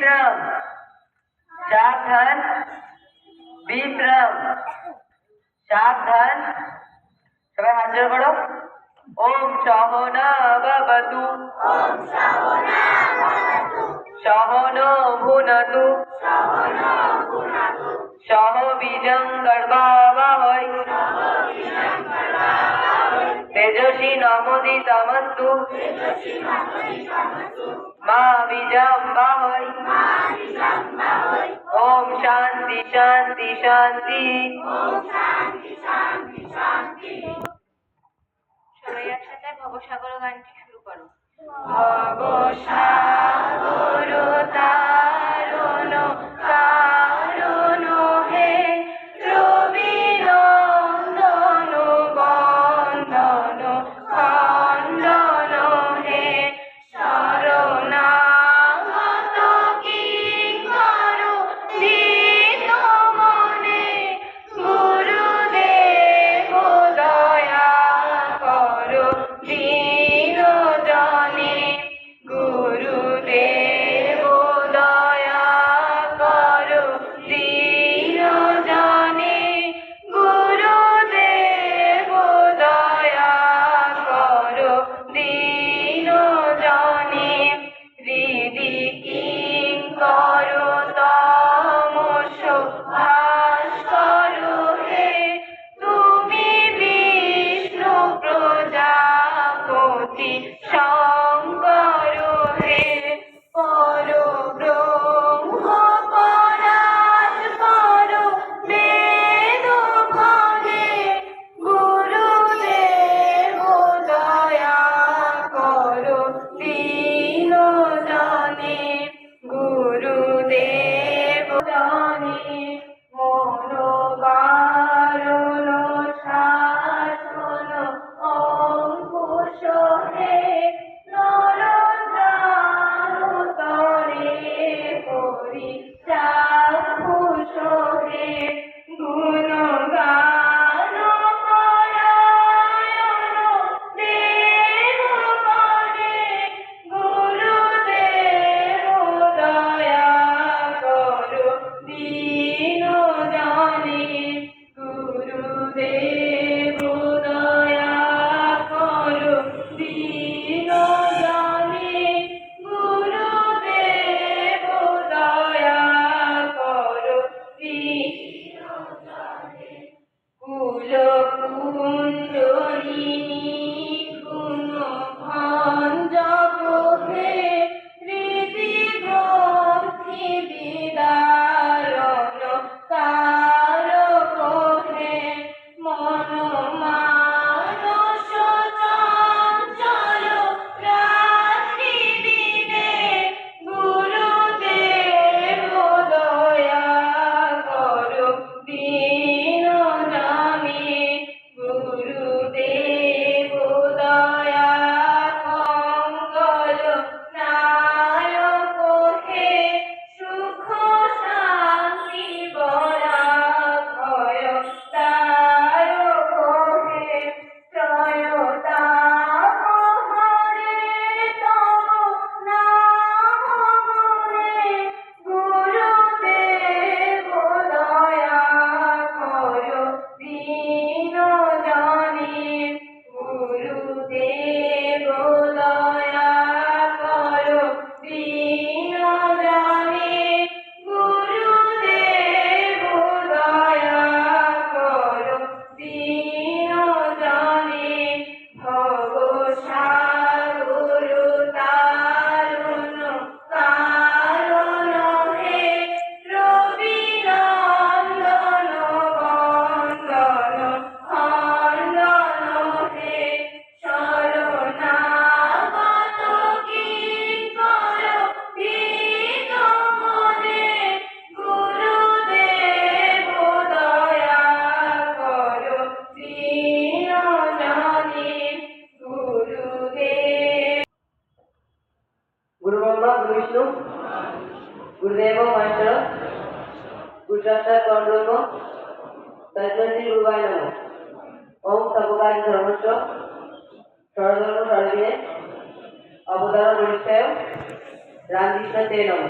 বিক্রম। সাবধান বিক্রম। সাবধান। সবাই হাত জোর করো। ওম সহনা ভবতু ওম সহনা ভবতু সহনো ভুনতু সহনো ভুনতু সহ বীজং গর্ভাবহৈ। তেজস্বী নমোদিতমস্তু তেজস্বী নমোদিতমস্তু। মা বিজম্বা হই ওম শান্তি শান্তি শান্তি সবাই একসাথে ভবসাগর গানটি শুরু করো। ভবসাগর দিয়ে ফুল কুণ্ডলী गुरुदेव मन्त्र गुष्वाच्टा कर्णों मो सच्वाचि ओम सब्गाई रमच्चो चर्णों चर्णों चर्णों चर्णों अभुदर्व दुड़ुट्टेव रांधिष्ण तेनमो